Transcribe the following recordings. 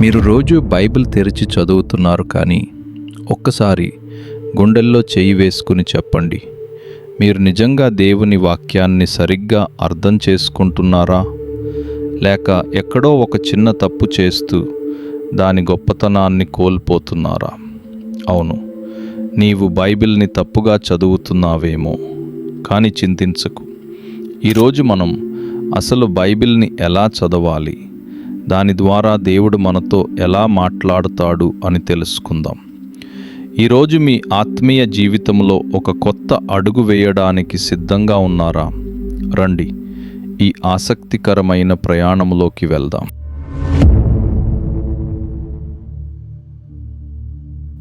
మీరు రోజు బైబిల్ తెరిచి చదువుతున్నారు కానీ ఒక్కసారి గుండెల్లో చేయి వేసుకుని చెప్పండి. మీరు నిజంగా దేవుని వాక్యాన్ని సరిగ్గా అర్థం చేసుకుంటున్నారా? లేక ఎక్కడో ఒక చిన్న తప్పు చేస్తూ దాని గొప్పతనాన్ని కోల్పోతున్నారా? అవును నీవు బైబిల్ని తప్పుగా చదువుతున్నావేమో కానీ చింతించకు. ఈరోజు మనం అసలు బైబిల్ని ఎలా చదవాలి? దాని ద్వారా దేవుడు మనతో ఎలా మాట్లాడుతాడు అని తెలుసుకుందాం. ఈరోజు మీ ఆత్మీయ జీవితంలో ఒక కొత్త అడుగు వేయడానికి సిద్ధంగా ఉన్నారా? రండి ఈ ఆసక్తికరమైన ప్రయాణంలోకి వెళ్దాం.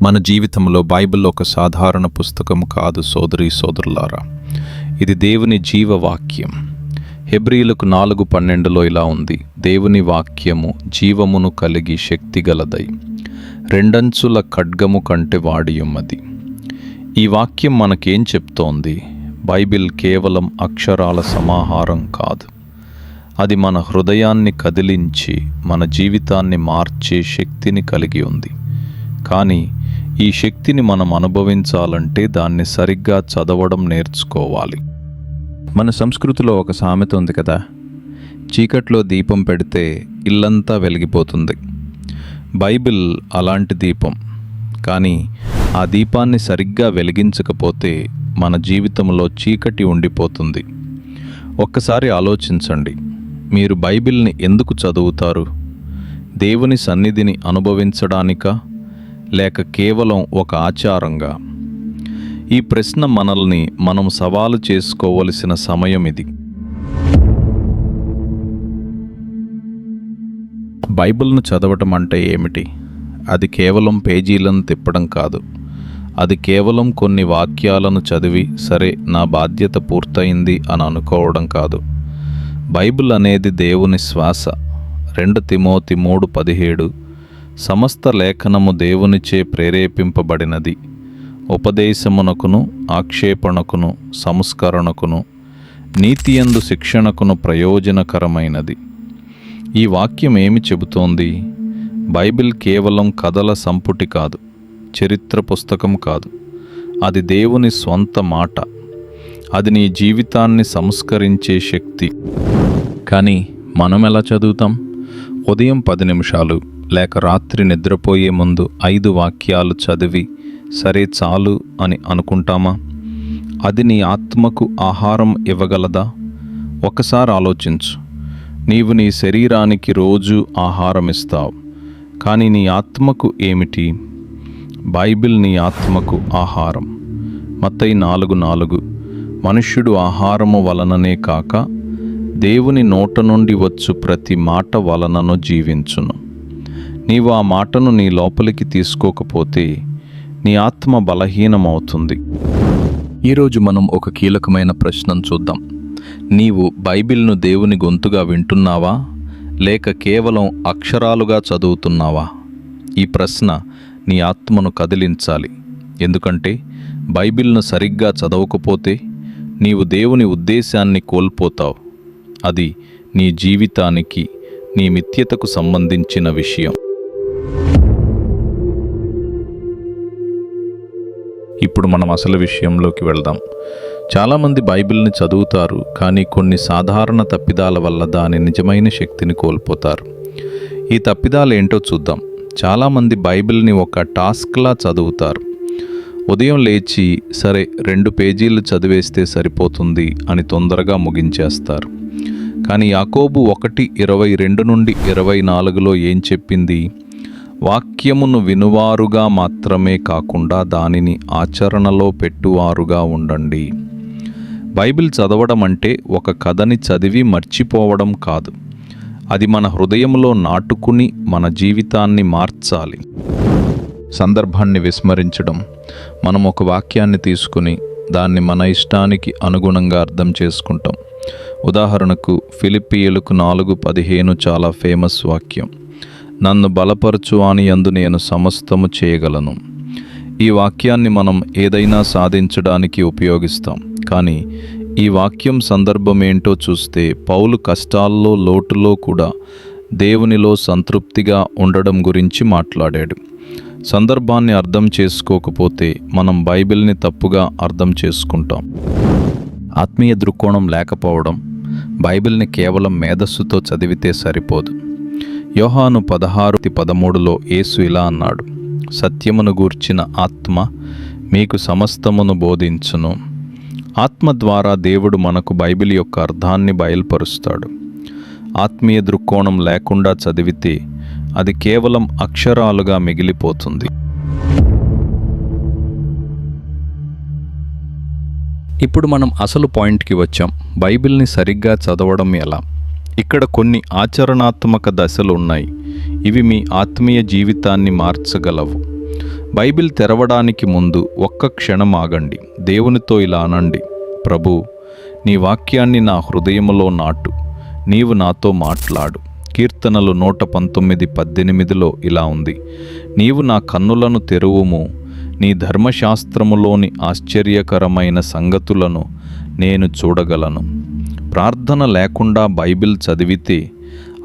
మన జీవితంలో బైబిల్ ఒక సాధారణ పుస్తకం కాదు సోదరి సోదరులారా. ఇది దేవుని జీవవాక్యం. హెబ్రీలకు నాలుగు పన్నెండులో ఇలా ఉంది. దేవుని వాక్యము జీవమును కలిగి శక్తిగలదై రెండంచుల ఖడ్గము కంటే వాడియుమ్మది. ఈ వాక్యం మనకేం చెప్తోంది? బైబిల్ కేవలం అక్షరాల సమాహారం కాదు. అది మన హృదయాన్ని కదిలించి మన జీవితాన్ని మార్చే శక్తిని కలిగి ఉంది. కానీ ఈ శక్తిని మనం అనుభవించాలంటే దాన్ని సరిగ్గా చదవడం నేర్చుకోవాలి. మన సంస్కృతిలో ఒక సామెత ఉంది కదా చీకట్లో దీపం పెడితే ఇల్లంతా వెలిగిపోతుంది. బైబిల్ అలాంటి దీపం కానీ ఆ దీపాన్ని సరిగ్గా వెలిగించకపోతే మన జీవితంలో చీకటి ఉండిపోతుంది. ఒక్కసారి ఆలోచించండి మీరు బైబిల్ని ఎందుకు చదువుతారు? దేవుని సన్నిధిని అనుభవించడానికా? లేక కేవలం ఒక ఆచారంగా? ఈ ప్రశ్న మనల్ని మనం సవాలు చేసుకోవలసిన సమయం ఇది. బైబిల్ను చదవటం అంటే ఏమిటి? అది కేవలం పేజీలను తిప్పడం కాదు. అది కేవలం కొన్ని వాక్యాలను చదివి సరే నా బాధ్యత పూర్తయింది అని అనుకోవడం కాదు. బైబిల్ అనేది దేవుని శ్వాస. రెండు తిమోతి మూడు పదిహేడు. సమస్త లేఖనము దేవునిచే ప్రేరేపింపబడినది. ఉపదేశమునకును ఆక్షేపణకును సంస్కరణకును నీతియందు శిక్షణకును ప్రయోజనకరమైనది. ఈ వాక్యం ఏమి చెబుతోంది? బైబిల్ కేవలం కథల సంపుటి కాదు చరిత్ర పుస్తకం కాదు. అది దేవుని స్వంత మాట. అది నీ జీవితాన్ని సంస్కరించే శక్తి. కానీ మనం ఎలా చదువుతాం? ఉదయం పది నిమిషాలు లేక రాత్రి నిద్రపోయే ముందు ఐదు వాక్యాలు చదివి సరే చాలు అని అనుకుంటామా? అది నీ ఆత్మకు ఆహారం ఇవ్వగలదా? ఒకసారి ఆలోచించు. నీవు నీ శరీరానికి రోజు ఆహారం ఇస్తావు. కానీ నీ ఆత్మకు ఏమిటి? బైబిల్ నీ ఆత్మకు ఆహారం. మత్తయి నాలుగు నాలుగు. మనుష్యుడు ఆహారము వలననే కాక దేవుని నోట నుండి వచ్చు ప్రతి మాట వలనను జీవించును. నీవు ఆ మాటను నీ లోపలికి తీసుకోకపోతే నీ ఆత్మ బలహీనమవుతుంది. ఈరోజు మనం ఒక కీలకమైన ప్రశ్నను చూద్దాం. నీవు బైబిల్ను దేవుని గొంతుగా వింటున్నావా? లేక కేవలం అక్షరాలుగా చదువుతున్నావా? ఈ ప్రశ్న నీ ఆత్మను కదిలించాలి. ఎందుకంటే బైబిల్ను సరిగ్గా చదవకపోతే నీవు దేవుని ఉద్దేశాన్ని కోల్పోతావు. అది నీ జీవితానికి నీ మిథ్యతకు సంబంధించిన విషయం. ఇప్పుడు మనం అసలు విషయంలోకి వెళ్దాం. చాలామంది బైబిల్ని చదువుతారు కానీ కొన్ని సాధారణ తప్పిదాల వల్ల దాని నిజమైన శక్తిని కోల్పోతారు. ఈ తప్పిదాలు ఏంటో చూద్దాం. చాలామంది బైబిల్ని ఒక టాస్క్లా చదువుతారు. ఉదయం లేచి సరే రెండు పేజీలు చదివేస్తే సరిపోతుంది అని తొందరగా ముగించేస్తారు. కానీ యాకోబు ఒకటి ఇరవై రెండు నుండి ఇరవై నాలుగులో ఏం చెప్పింది? వాక్యమును వినువారుగా మాత్రమే కాకుండా దానిని ఆచరణలో పెట్టువారుగా ఉండండి. బైబిల్ చదవడం అంటే ఒక కథని చదివి మర్చిపోవడం కాదు. అది మన హృదయంలో నాటుకుని మన జీవితాన్ని మార్చాలి. సందర్భాన్ని విస్మరించడం మనం ఒక వాక్యాన్ని తీసుకుని దాన్ని మన ఇష్టానికి అనుగుణంగా అర్థం చేసుకుంటాం. ఉదాహరణకు ఫిలిపియలకు నాలుగు పదిహేను చాలా ఫేమస్ వాక్యం. నన్ను బలపరచు అని అందు నేను సమస్తము చేయగలను. ఈ వాక్యాన్ని మనం ఏదైనా సాధించడానికి ఉపయోగిస్తాం. కానీ ఈ వాక్యం సందర్భం ఏంటో చూస్తే పౌలు కష్టాల్లో లోటులో కూడా దేవునిలో సంతృప్తిగా ఉండడం గురించి మాట్లాడాడు. సందర్భాన్ని అర్థం చేసుకోకపోతే మనం బైబిల్ని తప్పుగా అర్థం చేసుకుంటాం. ఆత్మీయ దృక్కోణం లేకపోవడం బైబిల్ని కేవలం మేధస్సుతో చదివితే సరిపోదు. యోహాను పదహారు పదమూడులో యేసు ఇలా అన్నాడు సత్యమును గూర్చిన ఆత్మ మీకు సమస్తమును బోధించును. ఆత్మ ద్వారా దేవుడు మనకు బైబిల్ యొక్క అర్థాన్ని బయలుపరుస్తాడు. ఆత్మీయ దృక్కోణం లేకుండా చదివితే అది కేవలం అక్షరాలుగా మిగిలిపోతుంది. ఇప్పుడు మనం అసలు పాయింట్కి వచ్చాం. బైబిల్ని సరిగ్గా చదవడం ఎలా? ఇక్కడ కొన్ని ఆచరణాత్మక దశలు ఉన్నాయి. ఇవి మీ ఆత్మీయ జీవితాన్ని మార్చగలవు. బైబిల్ తెరవడానికి ముందు ఒక్క క్షణం ఆగండి. దేవునితో ఇలా అనండి. ప్రభు నీ వాక్యాన్ని నా హృదయములో నాటు. నీవు నాతో మాట్లాడు. కీర్తనలు నూట పంతొమ్మిది పద్దెనిమిదిలో ఇలా ఉంది. నీవు నా కన్నులను తెరువుము. నీ ధర్మశాస్త్రములోని ఆశ్చర్యకరమైన సంగతులను నేను చూడగలను. ప్రార్థన లేకుండా బైబిల్ చదివితే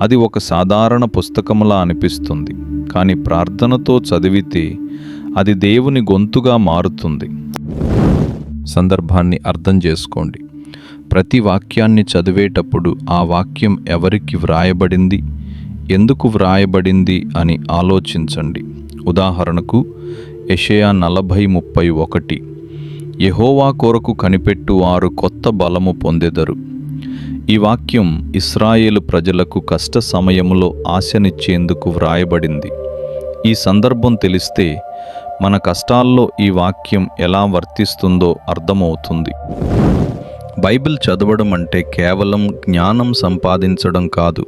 అది ఒక సాధారణ పుస్తకములా అనిపిస్తుంది. కానీ ప్రార్థనతో చదివితే అది దేవుని గొంతుగా మారుతుంది. సందర్భాన్ని అర్థం చేసుకోండి. ప్రతి వాక్యాన్ని చదివేటప్పుడు ఆ వాక్యం ఎవరికి వ్రాయబడింది ఎందుకు వ్రాయబడింది అని ఆలోచించండి. ఉదాహరణకు యషయా నలభై ముప్పై ఒకటి యహోవా కొరకు కనిపెట్టు వారు కొత్త బలము పొందెదరు. ఈ వాక్యం ఇస్రాయేలు ప్రజలకు కష్ట సమయములో ఆశనిచ్చేందుకు వ్రాయబడింది. ఈ సందర్భం తెలిస్తే మన కష్టాల్లో ఈ వాక్యం ఎలా వర్తిస్తుందో అర్థమవుతుంది. బైబిల్ చదవడం అంటే కేవలం జ్ఞానం సంపాదించడం కాదు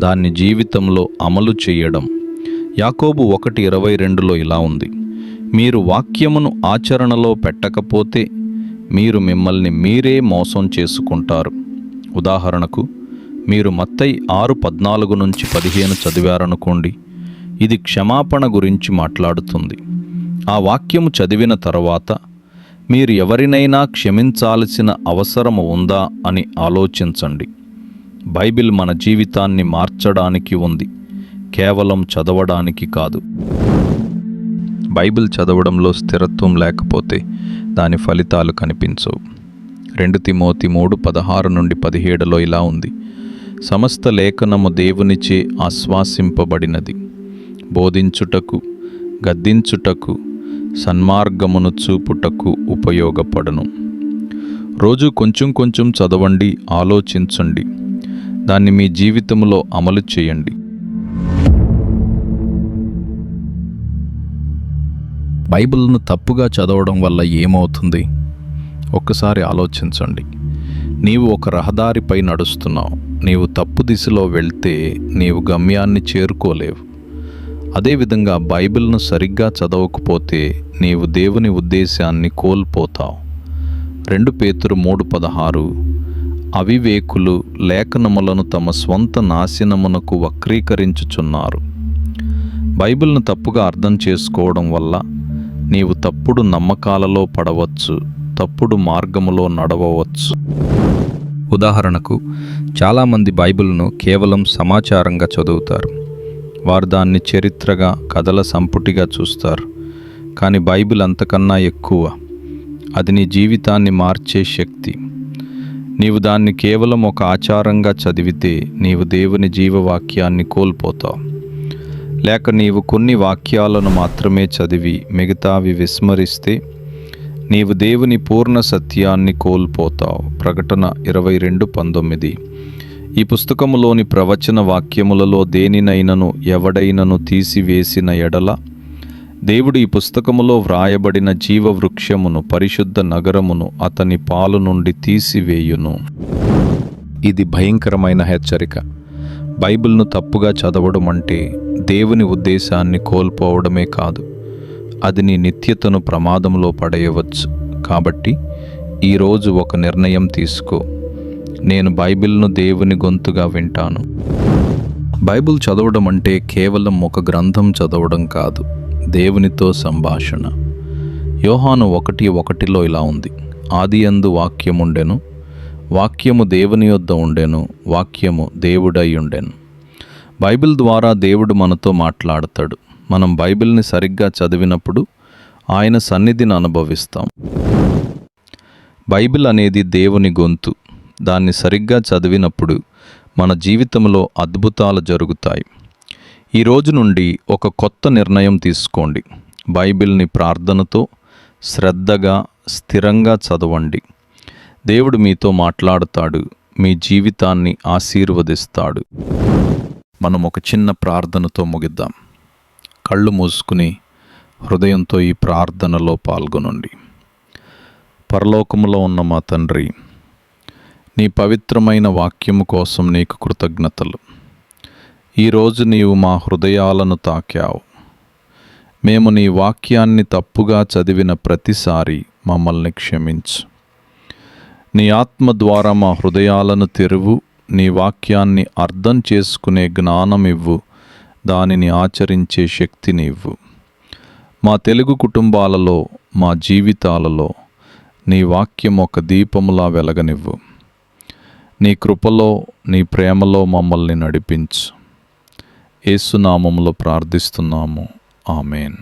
దాన్ని జీవితంలో అమలు చేయడం. యాకోబు ఒకటి ఇరవై రెండులో ఇలా ఉంది. మీరు వాక్యమును ఆచరణలో పెట్టకపోతే మీరు మిమ్మల్ని మీరే మోసం చేసుకుంటారు. ఉదాహరణకు మీరు మత్తై ఆరు పద్నాలుగు నుంచి పదిహేను చదివారనుకోండి ఇది క్షమాపణ గురించి మాట్లాడుతుంది. ఆ వాక్యము చదివిన తర్వాత మీరు ఎవరినైనా క్షమించాల్సిన అవసరము ఉందా అని ఆలోచించండి. బైబిల్ మన జీవితాన్ని మార్చడానికి ఉంది కేవలం చదవడానికి కాదు. బైబిల్ చదవడంలో స్థిరత్వం లేకపోతే దాని ఫలితాలు కనిపించవు. రెండు తిమోతి మూడు పదహారు నుండి పదిహేడులో ఇలా ఉంది. సమస్త లేఖనము దేవునిచే ఆశ్వాసింపబడినది. బోధించుటకు గద్దించుటకు సన్మార్గమును చూపుటకు ఉపయోగపడను. రోజు కొంచెం కొంచెం చదవండి ఆలోచించండి. దాన్ని మీ జీవితంలో అమలు చేయండి. బైబిల్ను తప్పుగా చదవడం వల్ల ఏమవుతుంది? ఒక్కసారి ఆలోచించండి. నీవు ఒక రహదారిపై నడుస్తున్నావు. నీవు తప్పు దిశలో వెళ్తే నీవు గమ్యాన్ని చేరుకోలేవు. అదేవిధంగా బైబిల్ను సరిగ్గా చదవకపోతే నీవు దేవుని ఉద్దేశాన్ని కోల్పోతావు. రెండు పేతురు మూడు పదహారు అవివేకులు లేఖనములను తమ స్వంత నాశనమునకు వక్రీకరించుచున్నారు. బైబిల్ను తప్పుగా అర్థం చేసుకోవడం వల్ల నీవు తప్పుడు నమ్మకాలలో పడవచ్చు. తప్పుడు మార్గములో నడవవచ్చు. ఉదాహరణకు చాలామంది బైబిల్ను కేవలం సమాచారంగా చదువుతారు. వారు దాన్ని చరిత్రగా కథల సంపుటిగా చూస్తారు. కానీ బైబిల్ అంతకన్నా ఎక్కువ. అది నీ జీవితాన్ని మార్చే శక్తి. నీవు దాన్ని కేవలం ఒక ఆచారంగా చదివితే నీవు దేవుని జీవవాక్యాన్ని కోల్పోతావు. లేక నీవు కొన్ని వాక్యాలను మాత్రమే చదివి మిగతావి విస్మరిస్తే నీవు దేవుని పూర్ణ సత్యాన్ని కోల్పోతావు. ప్రకటన ఇరవై రెండు పంతొమ్మిది. ఈ పుస్తకములోని ప్రవచన వాక్యములలో దేనినైనను ఎవడైనను తీసివేసిన ఎడల దేవుడు ఈ పుస్తకములో వ్రాయబడిన జీవవృక్షమును పరిశుద్ధ నగరమును అతని పాలు నుండి తీసివేయును. ఇది భయంకరమైన హెచ్చరిక. బైబిల్ను తప్పుగా చదవడం అంటే దేవుని ఉద్దేశాన్ని కోల్పోవడమే కాదు. అది నీ నిత్యతను ప్రమాదంలో పడేయవచ్చు. కాబట్టి ఈరోజు ఒక నిర్ణయం తీసుకో. నేను బైబిల్ను దేవుని గొంతుగా వింటాను. బైబిల్ చదవడం అంటే కేవలం ఒక గ్రంథం చదవడం కాదు దేవునితో సంభాషణ. యోహాను ఒకటి ఒకటిలో ఇలా ఉంది. ఆది అందు వాక్యముండెను వాక్యము దేవుని యొద్ద ఉండెను వాక్యము దేవుడై ఉండెను. బైబిల్ ద్వారా దేవుడు మనతో మాట్లాడతాడు. మనం బైబిల్ని సరిగ్గా చదివినప్పుడు ఆయన సన్నిధిని అనుభవిస్తాం. బైబిల్ అనేది దేవుని గొంతు. దాన్ని సరిగ్గా చదివినప్పుడు మన జీవితంలో అద్భుతాలు జరుగుతాయి. ఈ రోజు నుండి ఒక కొత్త నిర్ణయం తీసుకోండి. బైబిల్ని ప్రార్థనతో శ్రద్ధగా స్థిరంగా చదవండి. దేవుడు మీతో మాట్లాడుతాడు. మీ జీవితాన్ని ఆశీర్వదిస్తాడు. మనం ఒక చిన్న ప్రార్థనతో ముగిద్దాం. కళ్ళు మూసుకుని హృదయంతో ఈ ప్రార్థనలో పాల్గొనండి. పరలోకములో ఉన్న మా తండ్రి నీ పవిత్రమైన వాక్యము కోసం నీకు కృతజ్ఞతలు. ఈరోజు నీవు మా హృదయాలను తాకావు. మేము నీ వాక్యాన్ని తప్పుగా చదివిన ప్రతిసారి మమ్మల్ని క్షమించు. నీ ఆత్మ ద్వారా మా హృదయాలను తెరువు నీ వాక్యాన్ని అర్థం చేసుకునే జ్ఞానం ఇవ్వు దానిని ఆచరించే శక్తిని ఇవ్వు. మా తెలుగు కుటుంబాలలో మా జీవితాలలో నీ వాక్యం ఒక దీపములా వెలగనివ్వు. నీ కృపలో నీ ప్రేమలో మమ్మల్ని నడిపించు. ఏసునామములో ప్రార్థిస్తున్నాము. ఆమెన్.